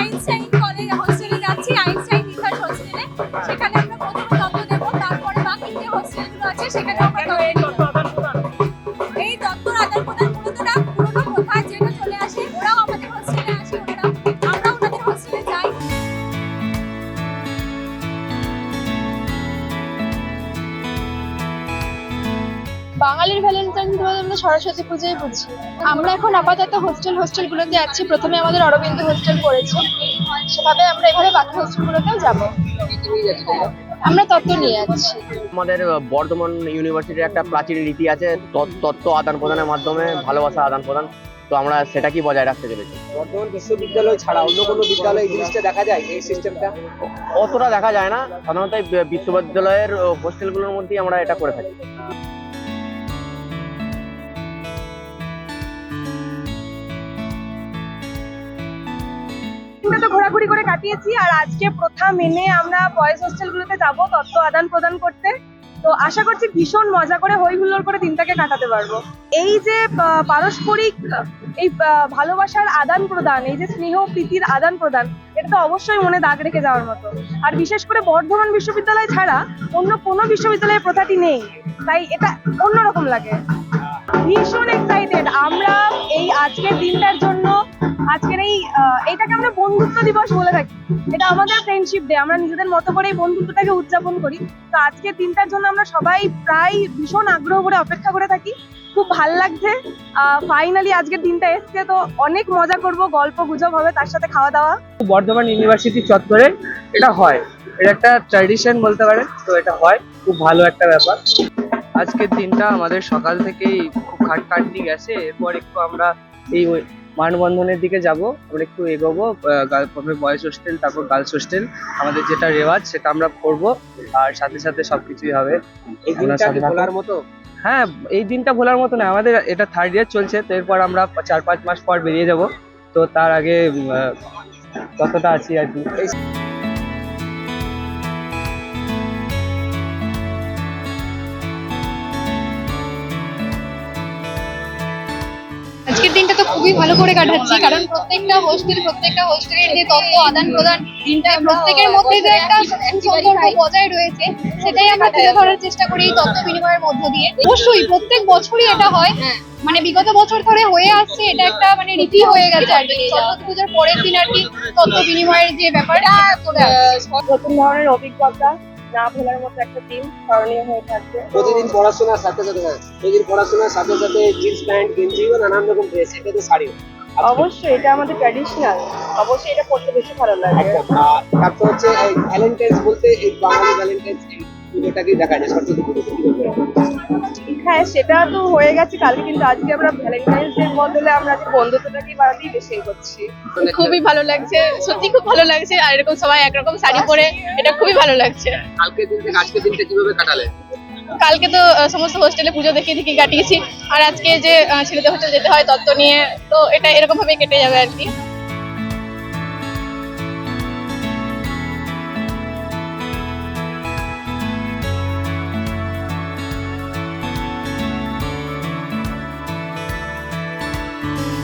Valentine's Day. বাঙালির Valentine আমরা সরস্বতী পুজোই বুঝি। আমরা এখন আপাতত হোস্টেল হোস্টেলগুলোতে যাচ্ছি প্রথমে আমাদের অরবিন্দ হোস্টেল পড়েছে। সেভাবে আমরা এভাবে বাকি হোস্টেলগুলোতেও যাব। আমরা তত্ত্ব নিয়ে যাচ্ছি আমাদের বর্ধমান ইউনিভার্সিটির একটা প্রাচীন রীতি আছে তত- তত্ত্ব আদান প্রদানের মাধ্যমে ভালোবাসা আদান প্রদান। তো আমরা সেটা কি বজায় রাখতে চলেছি। বর্তমান বিশ্ববিদ্যালয় ছাড়া অন্য কোনো বিদ্যালয়ে এই জিনিসটা দেখা যায় এই সিস্টেমটা অতটা দেখা যায় না। সাধারণত বিশ্ববিদ্যালয়ের হোস্টেলগুলোর মধ্যেই আমরা এটা করে থাকি। দিনটা তো ঘোরাঘুরি করে কাটিয়েছি, আর আজকে প্রথা মেনে আমরা বয়েজ হোস্টেলগুলোতে যাব তত্ত্ব আদান প্রদান করতে। তো আশা করছি ভীষণ মজা করে হই হুল্লোড় করে দিনটাকে কাটাতে পারব। এই যে পারস্পরিক, এই ভালোবাসার আদান প্রদান, এই যে স্নেহ প্রীতির আদান প্রদান, এটা তো অবশ্যই মনে দাগ রেখে যাওয়ার মতো। আর বিশেষ করে বর্ধমান বিশ্ববিদ্যালয় ছাড়া অন্য কোনো বিশ্ববিদ্যালয়ের প্রথাটি নেই। তাই এটা অন্যরকম লাগে। ভীষণ এক্সাইটেড আমরা এই আজকের দিনটার জন্য আজকের এই এটাকে আমরা বন্ধুত্ব দিবস বলে থাকি। এটা আমাদের ফ্রেন্ডশিপ ডে আমরা নিজেদের মতো করে এই বন্ধুত্বটাকে উদযাপন করি। তো আজকের দিনটার জন্য আমরা সবাই প্রায় ভীষণ আগ্রহ করে অপেক্ষা করে থাকি। খুব ভালো লাগছে। ফাইনালি আজকের দিনটা এসছে, তো অনেক মজা করব, গল্প গুজব হবে, তার সাথে খাওয়া দাওয়া। বর্ধমান ইউনিভার্সিটি চত্বরে এটা হয়। এটা একটা ট্র্যাডিশন বলতে পারেন, তো এটা হয়। খুব ভালো একটা ব্যাপার। আজকের দিনটা আমাদের সকাল থেকেই খুব খাট খাটনি গেছে। এরপর একটু আমরা এই মানবন্ধনের দিকে যাব আমরা একটু এগোবো প্রথমে বয়েজ হোস্টেল তারপর গার্লস হোস্টেল। আমাদের যেটা রেওয়াজ সেটা আমরা করব আর সাথে সাথে সবকিছুই হবে। ভোলার মতো? হ্যাঁ এই দিনটা ভোলার মতো না আমাদের এটা থার্ড ইয়ার চলছে তো এরপর আমরা চার পাঁচ মাস পর বেরিয়ে যাব। তো তার আগে কতটা ততটা আছি আর কি। আজকের দিনটা তো খুবই ভালো করে কাটাচ্ছি, কারণ প্রত্যেকটা হোস্টেল প্রত্যেকটা হোস্টেলের যে তত্ত্ব, আদান প্রদান প্রত্যেকের মধ্যে যে একটা সম্পর্ক বজায় রয়েছে, সেটাই আমরা তুলে ধরার চেষ্টা করি এই তত্ত্ব বিনিময়ের মধ্য দিয়ে। অবশ্যই প্রত্যেক বছরই এটা হয় মানে বিগত বছর ধরে হয়ে আসছে, এটা একটা মানে রীতি হয়ে গেছে আর কি। সরস্বতী পুজোর পরের দিন আর কি তত্ত্ব বিনিময়ের যে ব্যাপারটা নতুন ধরনের অভিজ্ঞতা না ভোলার মতো একটা দিন স্মরণীয় হয়ে থাকবে। প্রতিদিন পড়াশোনার সাথে সাথে প্রতিদিন পড়াশোনার সাথে সাথে জিন্স প্যান্ট গেঞ্জি ও নানান রকম ড্রেস এটা তো শাড়ি। অবশ্যই এটা আমাদের ট্র্যাডিশনাল অবশ্যই এটা পড়তে বেশি ভালো লাগে। আর তারপর হচ্ছে ভ্যালেন্টাইন্স বলতে এই বাঙালি ভ্যালেন্টাইন্স পুজোটাকেই দেখা যায় সরস্বতী বলব? হ্যাঁ সেটা তো হয়ে গেছে কালকে কিন্তু আজকে আমরা ভ্যালেন্টাইন্স ডে বদলে আমরা আজকে বন্ধুত্বটাকেই বাড়াতেই বেশি করছি। খুবই ভালো লাগছে সত্যি খুব ভালো লাগছে আর এরকম সবাই একরকম শাড়ি পরে এটা খুবই ভালো লাগছে। কালকের দিন থেকে আজকের দিনটা কীভাবে কাটালে? কালকে তো সমস্ত হোস্টেলে পুজো দেখিয়ে দেখি কাটিয়েছি আর আজকে যে ছেলেদের হোস্টেল যেতে হয় তত্ত্ব নিয়ে তো এটা এরকম ভাবে কেটে যাবে আর কি। Bye.